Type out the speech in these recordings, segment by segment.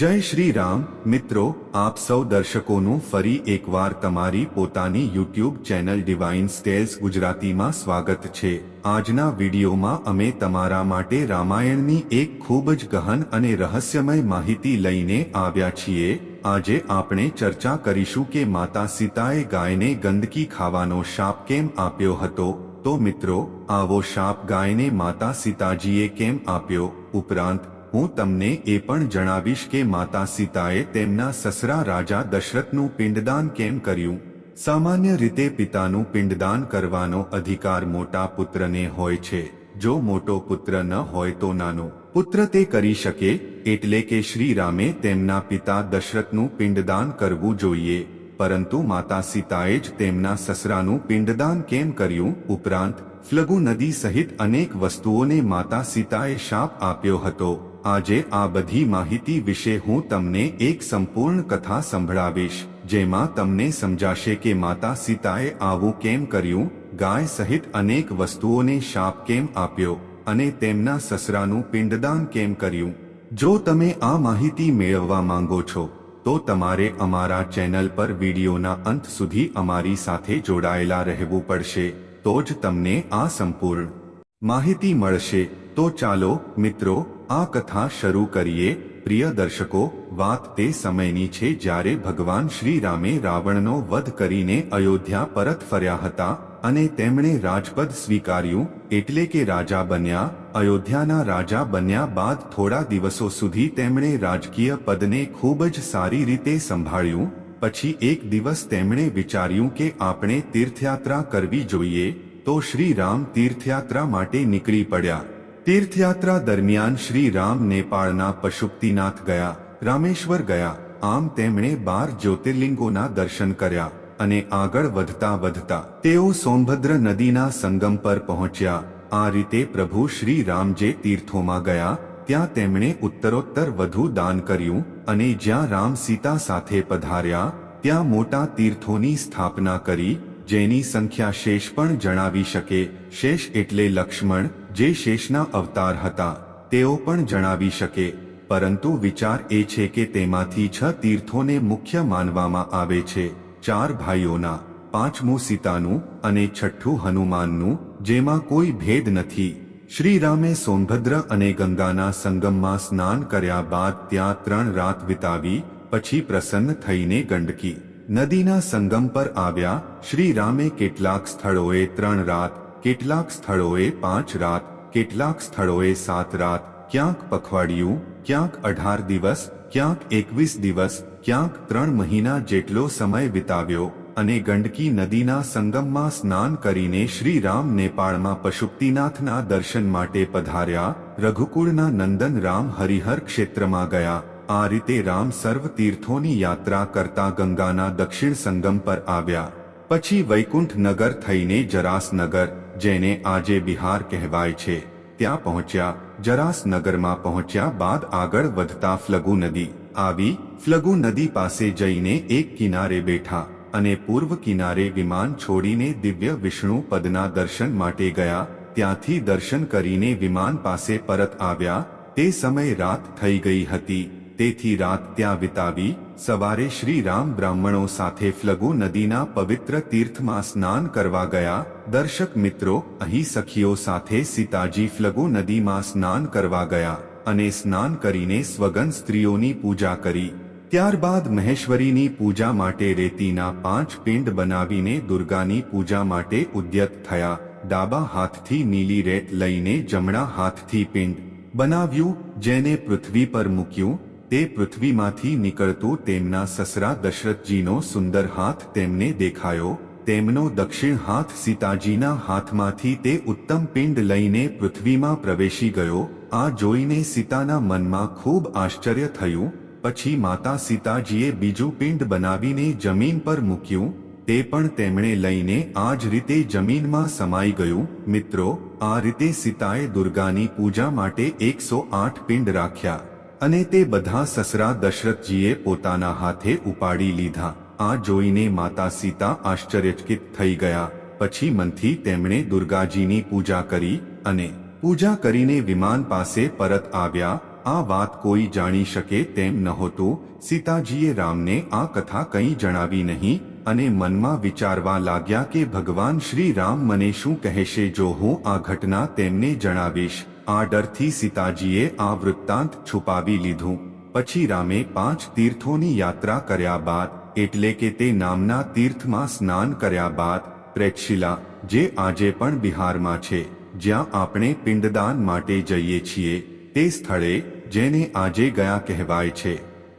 જય શ્રી રામ. મિત્રો, આપ સૌ દર્શકોનું ફરી એકવાર તમારી પોતાની યુટ્યુબ ચેનલ ડિવાઇન સ્ટેલ્સ ગુજરાતીમાં સ્વાગત છે. આજના વિડીયોમાં અમે તમારા માટે રામાયણની એક ખૂબ જ ગહન અને રહસ્યમય માહિતી લઈને આવ્યા છીએ. આજે આપણે ચર્ચા કરીશું કે માતા સીતાએ ગાયને ગંદકી ખાવાનો શાપ કેમ આપ્યો હતો? તો મિત્રો, આવો શાપ ગાયને માતા સીતાજીએ કેમ આપ્યો? ઉપરાંત હું તમને એ પણ જણાવીશ કે માતા સીતાએ તેમના સસરા રાજા દશરથનું પિંડદાન કેમ કર્યું? સામાન્ય રીતે પિતાનું પિંડદાન કરવાનો અધિકાર મોટા પુત્રને હોય છે. જો મોટો પુત્ર ન હોય તો નાનો પુત્ર તે કરી શકે, એટલે કે શ્રીરામે તેમના પિતા દશરથનું પિંડદાન કરવું જોઈએ. પરંતુ માતા સીતાએ જ તેમના સસરાનું પિંડદાન કેમ કર્યું? ઉપરાંત, ફ્લગુ નદી સહિત અનેક વસ્તુઓને માતા સીતાએ શાપ આપ્યો હતો. આજે આ બધી માહિતી વિશે હું તમને એક સંપૂર્ણ કથા સંભળાવીશ, જેમાં તમને સમજાશે કે માતા સીતાએ આવું કેમ કર્યું, ગાય સહિત અનેક વસ્તુઓને શાપ કેમ આપ્યો, અને તેમના સસરાનું પિંડદાન કેમ કર્યું. જો તમે આ માહિતી મેળવવા માંગો છો, તો તમારે અમારા ચેનલ પર વિડીયોના અંત સુધી અમારી સાથે જોડાયેલા રહેવું પડશે, તો જ તમને આ સંપૂર્ણ માહિતી મળશે. તો ચાલો, મિત્રો, આ કથા શરૂ કરીએ. પ્રિય દર્શકો, વાત તે સમયની છે જ્યારે ભગવાન શ્રી રામે રાવણનો વધ કરીને અયોધ્યા પરત ફર્યા હતા અને તેમણે રાજપદ સ્વીકાર્યું એટલે કે રાજા બન્યા. અયોધ્યાના રાજા બન્યા બાદ થોડા દિવસો સુધી તેમણે રાજકીય પદને ખૂબ જ સારી રીતે સંભાળ્યું. પછી એક દિવસ તેમણે વિચાર્યું કે આપણે તીર્થયાત્રા કરવી જોઈએ. તો શ્રી રામ તીર્થયાત્રા માટે નીકળી પડ્યા. તીર્થયાત્રા દરમિયાન શ્રી રામ નેપાળના પશુપતિનાથ ગયા રામેશ્વર ગયા આમ તેમણે બાર જ્યોતિર્લિંગોના દર્શન કર્યા અને આગળ વધતા વધતા તેઓ સોમભદ્ર નદીના સંગમ પર પહોંચ્યા આ રીતે પ્રભુ શ્રી રામ જે તીર્થોમાં ગયા ત્યાં તેમણે ઉત્તરોત્તર વધુ દાન કર્યું અને જ્યાં રામ સીતા સાથે પધાર્યા ત્યાં મોટા તીર્થોની સ્થાપના કરી જેની સંખ્યા શેષ પણ જણાવી શકે શેષ એટલે લક્ષ્મણ જે શેષના અવતાર હતા, તેઓ પણ જણાવી શકે, પરંતુ વિચાર એ છે કે તેમાંથી છ તીર્થોને મુખ્ય માનવામાં આવે છે, ચાર ભાઈઓના, પાંચમું સીતાનું અને છઠ્ઠું હનુમાનનું, જેમાં કોઈ ભેદ નથી. શ્રીરામે સોનભદ્ર અને ગંગાના સંગમમાં સ્નાન કર્યા બાદ ત્યાં ત્રણ રાત વિતાવી, પછી પ્રસન્ન થઈને ગંડકી નદીના સંગમ પર આવ્યા. શ્રીરામે કેટલાક સ્થળોએ ત્રણ રાત કેટલાક સ્થળોએ પાંચ રાત, કેટલાક સ્થળોએ સાત રાત, ક્યાંક પખવાડિયું, ક્યાંક અઢાર દિવસ, ક્યાંક એકવીસ દિવસ, ક્યાંક ત્રણ મહિના જેટલો સમય વિતાવ્યો અને ગંડકી નદીના સંગમમાં સ્નાન કરીને શ્રી રામ નેપાળમાં પશુપતિનાથના દર્શન માટે પધાર્યા, રઘુકુળના નંદન રામ હરિહર ક્ષેત્રમાં ગયા. આ રીતે રામ સર્વ તીર્થોની યાત્રા કરતા ગંગાના દક્ષિણ સંગમ પર આવ્યા. પછી વૈકુંઠ નગર થઈને જરાસનગર જેને આજે બિહાર કહેવાય છે. ત્યાં પહોંચ્યા, જરાસનગરમાં પહોંચ્યા બાદ આગળ વધતા ફ્લગુ નદી. આવી, ફ્લગુ નદી પાસે જઈને એક કિનારે બેઠા અને પૂર્વ કિનારે વિમાન છોડીને દિવ્ય વિષ્ણુ પદના દર્શન માટે ગયા. ત્યાંથી દર્શન કરીને વિમાન પાસે પરત આવ્યા. તે સમય રાત થઈ ગઈ હતી. તેથી રાત ત્યાં વિતાવી સવારે શ્રી રામ બ્રાહ્મણો સાથે ફ્લગુ નદીના પવિત્ર તીર્થમાં સ્નાન કરવા ગયા. દર્શક મિત્રો, અહીં સખીઓ સાથે સીતાજી ફ્લગુ નદીમાં સ્નાન કરવા ગયા અને સ્નાન કરીને સ્વગન સ્ત્રીઓની પૂજા કરી. ત્યારબાદ મહેશ્વરીની પૂજા માટે રેતીના પાંચ પિંડ બનાવીને દુર્ગાની પૂજા માટે ઉદ્યત થયા. ડાબા હાથથી નીલી રેત લઈને જમણા હાથથી પિંડ બનાવ્યું, જેને પૃથ્વી પર મૂક્યું. તે પૃથ્વીમાંથી નીકળતું તેમના સસરા દશરથજીનો સુંદર હાથ તેમને દેખાયો, તેમનો દક્ષિણ હાથ સીતાજીના હાથમાંથી તે ઉત્તમ પિંડ લઈને પૃથ્વીમાં પ્રવેશી ગયો, આ જોઈને સીતાના મનમાં ખૂબ આશ્ચર્ય થયું, પછી માતા સીતાજીએ બીજું પિંડ બનાવીને જમીન પર મૂક્યું, તે પણ તેમણે લઈને આ જ રીતે જમીનમાં સમાઈ ગયું, મિત્રો, આ રીતે સીતાએ દુર્ગાની પૂજા માટે એકસો આઠ પિંડ રાખ્યા. અને તે બધા સસરા દશરથજીએ પોતાના હાથે ઉપાડી લીધા. આ જોઈને માતા સીતા આશ્ચર્યચકિત થઈ ગયા. પછી મનથી તેમણે દુર્ગાજીની પૂજા કરી અને પૂજા કરીને વિમાન પાસે પરત આવ્યા. આ વાત કોઈ જાણી શકે તેમ નહોતું. સીતાજીએ રામને આ કથા કંઈ જણાવી નહીં અને મનમાં વિચારવા લાગ્યા કે ભગવાન શ્રી રામ મને શું કહેશે જો હું આ ઘટના તેમને જણાવીશ. આ ડરથી સીતાજીએ આ વૃત્તાંત છુપાવી લીધું. પછી રામે પાંચ તીર્થોની યાત્રા કર્યા બાદ, એટલે કે તે નામના તીર્થમાં સ્નાન કર્યા બાદ પ્રેક્ષિલા જે આજે પણ બિહારમાં છે, જ્યાં આપણે પિંડદાન માટે જઈએ છીએ, તે સ્થળે જેને આજે ગયા કહેવાય છે.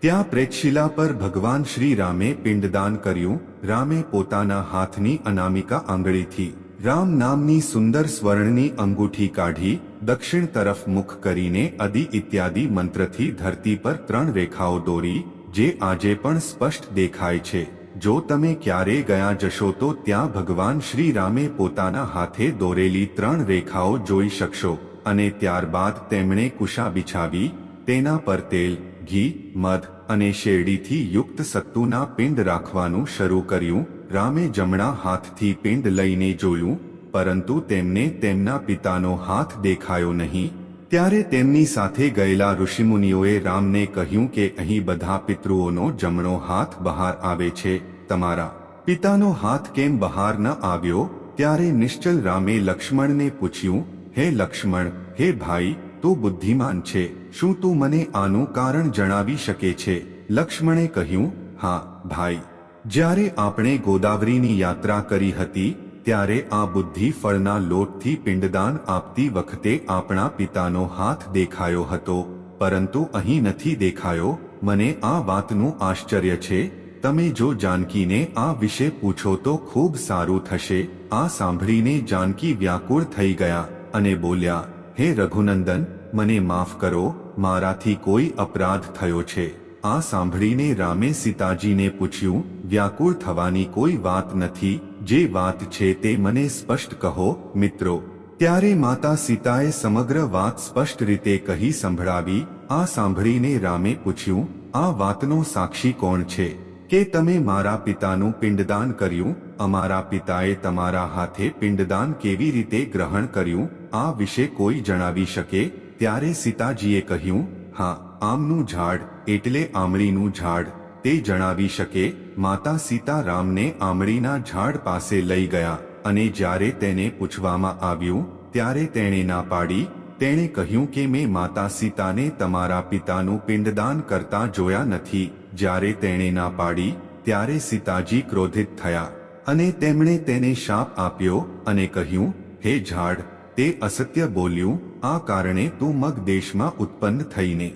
ત્યાં પ્રેક્ષિલા પર ભગવાન શ્રી રામે પિંડદાન કર્યું, રામે પોતાના હાથની અનામિકા આંગળીથી રામ નામની સુંદર સ્વર્ણની અંગૂઠી કાઢી દક્ષિણ તરફ મુખ કરીને અદિ ઇત્યાદિ મંત્રથી ધરતી પર ત્રણ રેખાઓ દોરી, જે આજે પણ સ્પષ્ટ દેખાય છે. જો તમે ક્યારે ગયા જશો તો ત્યાં ભગવાન શ્રી રામે પોતાના હાથે દોરેલી ત્રણ રેખાઓ જોઈ શકશો અને ત્યારબાદ તેમણે કુશા બિછાવી, તેના પર તેલ, ઘી, મધ અને શેરડીથી યુક્ત સત્તુના પિંડ રાખવાનું શરૂ કર્યું રામે જમણા હાથથી પિંડ લઈને જોયું, પરંતુ તેમને તેમના પિતાનો હાથ દેખાયો નહીં. ત્યારે તેમની સાથે ગયેલા ઋષિમુનિઓએ રામને કહ્યું કે અહીં બધા પિતૃઓનો જમણો હાથ બહાર આવે છે, તમારા પિતાનો હાથ કેમ બહાર ન આવ્યો? ત્યારે નિશ્ચલ રામે લક્ષ્મણને પૂછ્યું, હે લક્ષ્મણ, હે ભાઈ, તું બુદ્ધિમાન છે, શું તું મને આનું કારણ જણાવી શકે છે? લક્ષ્મણે કહ્યું, હા, ભાઈ જ્યારે આપણે ગોદાવરીની યાત્રા કરી હતી, ત્યારે આ બુદ્ધિ ફળના લોટથી પિંડદાન આપતી વખતે આપણા પિતાનો હાથ દેખાયો હતો, પરંતુ અહીં નથી દેખાયો. મને આ વાતનું આશ્ચર્ય છે. તમે જો જાનકીને આ વિશે પૂછો તો ખૂબ સારું થશે. આ સાંભળીને જાનકી વ્યાકુળ થઈ ગયા અને બોલ્યા, હે રઘુનંદન, મને માફ કરો. મારાથી કોઈ અપરાધ થયો છે. આ સાંભળીને રામે સીતાજીને પૂછ્યું, વ્યાકુળ થવાની કોઈ વાત નથી? જે વાત છે તે મને સ્પષ્ટ કહો, મિત્રો. ત્યારે માતા સીતાએ સમગ્ર વાત સ્પષ્ટ રીતે કહી સંભળાવી, આ સાંભળીને રામે પૂછ્યું, આ વાતનો સાક્ષી કોણ છે? કે તમે મારા પિતાનું પિંડદાન કર્યું? અમારા પિતાએ તમારા હાથે પિંડદાન કેવી રીતે ગ્રહણ કર્યું? આ વિશે કોઈ જણાવી શકે? ત્યારે સીતાજીએ કહ્યું, હા આમનું ઝાડ એટલે આમળીનું ઝાડ. તે જણાવી શકે, માતા સીતારામને આમળીના ઝાડ પાસે લઈ ગયા અને જ્યારે તેને પૂછવામાં આવ્યું, ત્યારે તેણે ના પાડી. તેણે કહ્યું કે મેં માતા સીતાને તમારા પિતાનું પિંડદાન કરતા જોયા નથી. જ્યારે તેણે ના પાડી, ત્યારે સીતાજી ક્રોધિત થયા અને તેમણે તેને શાપ આપ્યો અને કહ્યું, હે ઝાડ, તે અસત્ય બોલ્યું, આ કારણે તું મગ દેશમાં ઉત્પન્ન થઈને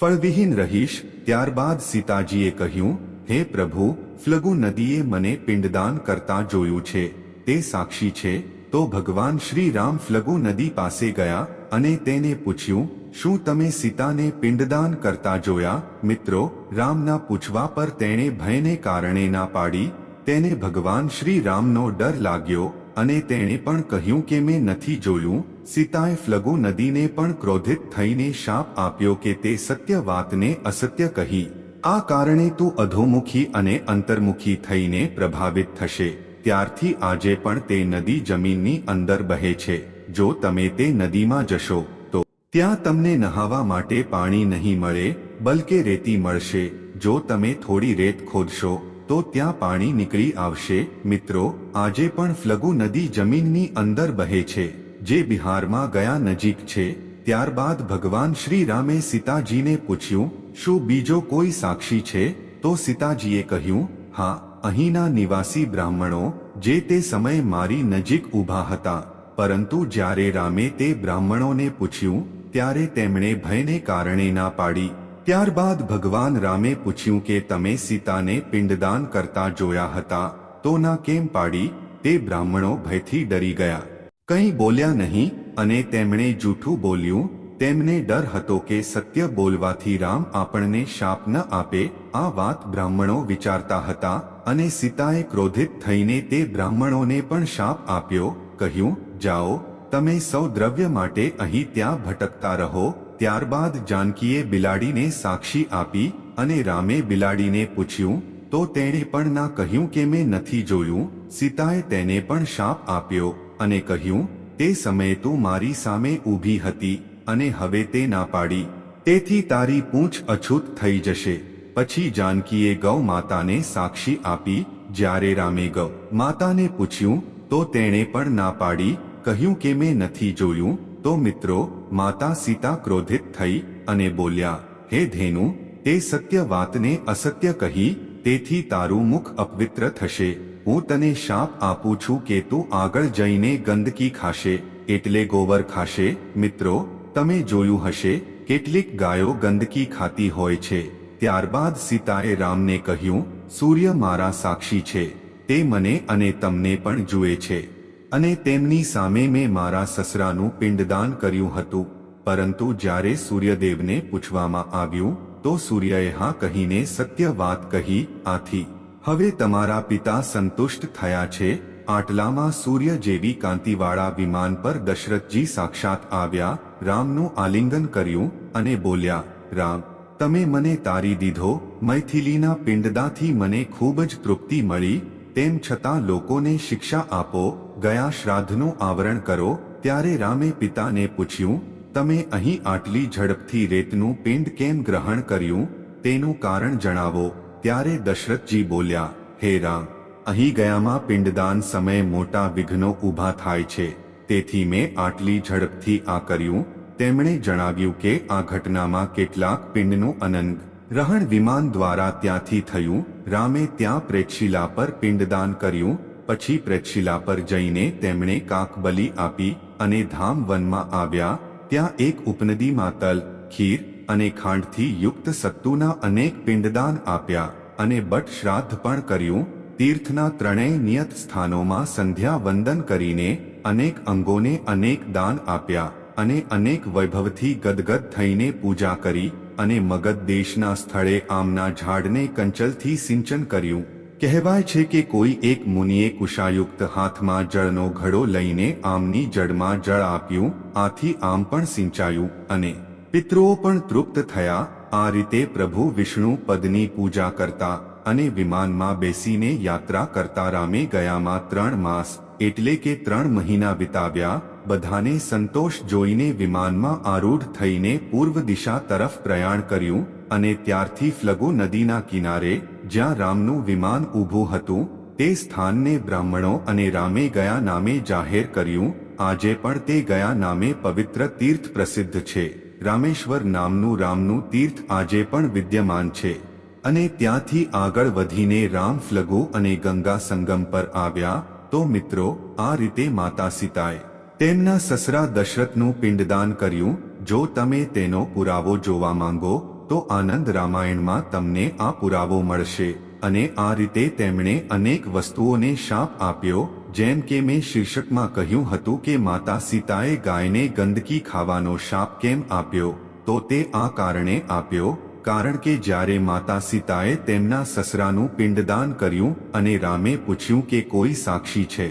ફળવિહીન રહીશ, ત્યારબાદ સીતાજીએ કહ્યું, હે પ્રભુ, ફ્લગુ નદીએ મને પિંડદાન કરતા જોયું છે. તે સાક્ષી છે. તો ભગવાન શ્રી રામ ફ્લગુ નદી પાસે ગયા અને તેને પૂછ્યું, શું તમે સીતાને પિંડદાન કરતા જોયા? મિત્રો, રામના પૂછવા પર તેણે ભયને કારણે ના પાડી. તેને ભગવાન શ્રી રામનો ડર લાગ્યો અને તેણે પણ કહ્યું કે મેં નથી જોયું સીતાએ ફ્લગુ નદીને પણ ક્રોધિત થઈને શાપ આપ્યો કે તે સત્ય વાતને અસત્ય કહી. આ કારણે તું અધોમુખી અને અંતર્મુખી થઈને પ્રભાવિત થશે. ત્યારથી આજે પણ તે નદી જમીનની અંદર બહે છે. જો તમે તે નદીમાં જશો, તો ત્યાં તમને નહાવા માટે પાણી નહીં મળે, બલકે રેતી મળશે. જો તમે થોડી રેત ખોદશો, તો ત્યાં પાણી નીકળી આવશે. મિત્રો, આજે પણ ફ્લગુ નદી જમીનની અંદર બહે છે. જે બિહારમાં ગયા નજીક છે, ત્યારબાદ ભગવાન શ્રી રામે સીતાજીને પૂછ્યું, શું બીજો કોઈ સાક્ષી છે? તો સીતાજીએ કહ્યું, હા, અહીંના નિવાસી બ્રાહ્મણો, જે તે સમયે મારી નજીક ઊભા હતા, પરંતુ જ્યારે રામે તે બ્રાહ્મણોને પૂછ્યું, ત્યારે તેમણે ભયને કારણે ના પાડી. ત્યારબાદ ભગવાન રામે પૂછ્યું કે, તમે સીતાને પિંડદાન કરતા જોયા હતા, તો ના કેમ પાડી? તે બ્રાહ્મણો ભયથી ડરી ગયા. કંઈ બોલ્યા નહીં અને તેમણે જૂઠું બોલ્યું, તેમને ડર હતો કે સત્ય બોલવાથી રામ આપણને શાપ ન આપે, આ વાત બ્રાહ્મણો વિચારતા હતા અને સીતાએ ક્રોધિત થઈને તે બ્રાહ્મણોને પણ શાપ આપ્યો, કહ્યું, જાઓ, તમે સૌ દ્રવ્ય માટે અહીં ત્યાં ભટકતા રહો. ત્યારબાદ જાનકીએ બિલાડીને સાક્ષી આપી અને રામે બિલાડીને પૂછ્યું, તો તેણે પણ ના કહ્યું કે મેં નથી જોયું? સીતાએ તેને પણ શાપ આપ્યો. અને કહ્યું, તે સમયે તું મારી સામે ઊભી હતી અને હવે તે ના પાડી. તેથી તારી પૂંછ અછૂત થઈ જશે. પછી જાનકીએ ગૌ માતાને સાક્ષી આપી, જ્યારે રામે ગૌ માતાને પૂછ્યું, તો તેણે પણ ના પાડી. કહ્યું કે મેં નથી જોયું, તો મિત્રો, માતા સીતા ક્રોધિત થઈ અને બોલ્યા, હે ધેનુ, તે સત્ય વાતને અસત્ય કહી, તેથી તારું મુખ અપવિત્ર થશે. હું તને શાપ આપું છું કે તું આગળ જઈને ગંદકી ખાશે, એટલે ગોબર ખાશે? મિત્રો, તમે જોયું હશે, કેટલીક ગાયો ગંદકી ખાતી હોય છે. ત્યારબાદ સીતાએ રામને કહ્યું, સૂર્ય મારા સાક્ષી છે. તે મને અને તમને પણ જુએ છે. અને તેમની સામે મેં મારા સસરાનું પિંડદાન કર્યું હતું. પરંતુ જ્યારે સૂર્યદેવને પૂછવામાં આવ્યું, તો સૂર્યએ હા કહીને સત્ય વાત કહી, આથી હવે તમારા પિતા સંતુષ્ટ થયા છે. આટલામાં સૂર્ય જેવી કાંતિવાળા વિમાન પર દશરથજી સાક્ષાત આવ્યા, રામનું આલિંગન કર્યું અને બોલ્યા, રામ, તમે મને તારી દીધો, મૈથિલીના પિંડદાથી મને ખૂબ જ તૃપ્તિ મળી. તેમ છતાં લોકોને શિક્ષા આપો, ગયા શ્રાદ્ધનું આવરણ કરો. ત્યારે રામે પિતાને પૂછ્યું, તમે અહીં આટલી ઝડપથી રેતનું પિંડ કેમ ગ્રહણ કર્યું? તેનું કારણ જણાવો. ત્યારે દશરથજી બોલ્યા, હે રામ, અહીં ગયામાં પિંડદાન સમયે મોટા વિઘ્નો ઊભા થાય છે. તેથી મેં આટલી ઝડપથી આ કર્યું. તેમણે જણાવ્યું કે આ ઘટનામાં કેટલાક પિંડનું અનંગ, રહણ વિમાન દ્વારા ત્યાંથી થયું. રામે ત્યાં પ્રેક્ષિલા પર પિંડદાન કર્યું, પછી પ્રેક્ષિલા પર જઈને તેમણે કાકબલી આપી અને ધામ વનમાં આવ્યા. ત્યાં એક ઉપનદીમાં તલ, ખીર અને ખાંડથી યુક્ત સત્તુના અનેક પિંડદાન આપ્યા અને બટ શ્રાદ્ધ પણ કર્યું. તીર્થના ત્રણેય નિયત સ્થાનોમાં સંધ્યા વંદન કરીને અનેક અંગોને અનેક દાન આપ્યા અને અનેક વૈભવથી ગદગદ થઈને પૂજા કરી અને મગધ દેશના સ્થળે આમના ઝાડને કંચલથી સિંચન કર્યું. કહેવાય છે કે કોઈ એક મુનિએ કુશાયુક્ત હાથમાં જળનો ઘડો લઈને આમની જળમાં જળ આપ્યું, આથી આમ પણ સિંચાયું અને પિતૃઓ પણ તૃપ્ત થયા. આ રીતે પ્રભુ વિષ્ણુ પદની પૂજા કરતા અને વિમાનમાં બેસીને યાત્રા કરતા રામે ગયામાં ત્રણ માસ, એટલે કે ત્રણ મહિના વિતાવ્યા. બધાને સંતોષ જોઈને વિમાનમાં આરૂઢ થઈને પૂર્વ દિશા તરફ પ્રયાણ કર્યું અને ત્યારથી ફ્લગુ નદીના કિનારે, જ્યાં રામનું વિમાન ઊભું હતું, તે સ્થાનને બ્રાહ્મણો અને રામે ગયા નામે જાહેર કર્યું. આજે પણ તે ગયા નામે પવિત્ર તીર્થ પ્રસિદ્ધ છે. રામેશ્વર નામનું રામનું તીર્થ આજે પણ વિદ્યમાન છે. અને ત્યાંથી આગળ વધીને રામ ફ્લગુ અને ગંગા સંગમ પર આવ્યા, તો મિત્રો, આ રીતે માતા સીતાએ તેમના સસરા દશરથનું પિંડદાન કર્યું. જો તમે તેનો પુરાવો જોવા માંગો, તો આનંદ રામાયણમાં તમને આ પુરાવો મળશે. અને આ રીતે તેમણે અનેક વસ્તુઓને શાપ આપ્યો જેમ કે મેં શીર્ષકમાં કહ્યું હતું કે માતા સીતાએ ગાયને ગંદકી ખાવાનો શાપ કેમ આપ્યો? તો તે આ કારણે આપ્યો, કારણ કે જ્યારે માતા સીતાએ તેમના સસરાનું પિંડદાન કર્યું અને રામે પૂછ્યું કે કોઈ સાક્ષી છે?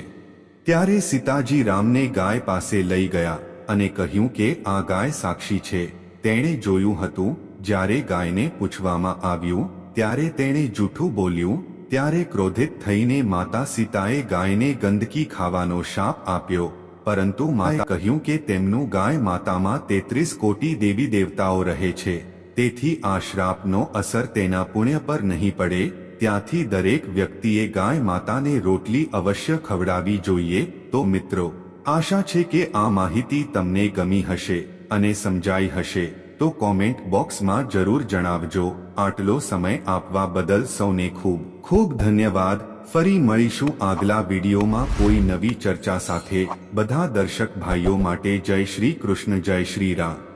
ત્યારે સીતાજી રામને ગાય પાસે લઈ ગયા અને કહ્યું કે આ ગાય સાક્ષી છે. તેણે જોયું હતું, જ્યારે ગાયને પૂછવામાં આવ્યું, ત્યારે તેણે જૂઠું બોલ્યું ત્યારે ક્રોધિત થઈને માતા સીતાએ ગાયને ગંદકી ખાવાનો શાપ આપ્યો, પરંતુ માએ કહ્યું કે તેમનું ગાય માતામાં તેત્રીસ કોટી દેવી દેવતાઓ રહે છે, તેથી આ શ્રાપનો અસર તેના પુણ્ય પર નહીં પડે, ત્યાંથી દરેક વ્યક્તિએ ગાય માતાને રોટલી અવશ્ય ખવડાવી જોઈએ, તો મિત્રો, આશા છે કે આ માહિતી તમને ગમી હશે અને સમજાઈ હશે, તો કોમેન્ટ બોક્સમાં જરૂર જણાવજો, આટલો સમય આપવા બદલ સૌને ખૂબ ખૂબ ધન્યવાદ. ફરી મળીશું આગલા વિડીયોમાં. કોઈ નવી ચર્ચા સાથે. બધા દર્શક ભાઈઓ માટે જય શ્રી કૃષ્ણ, જય શ્રી રામ.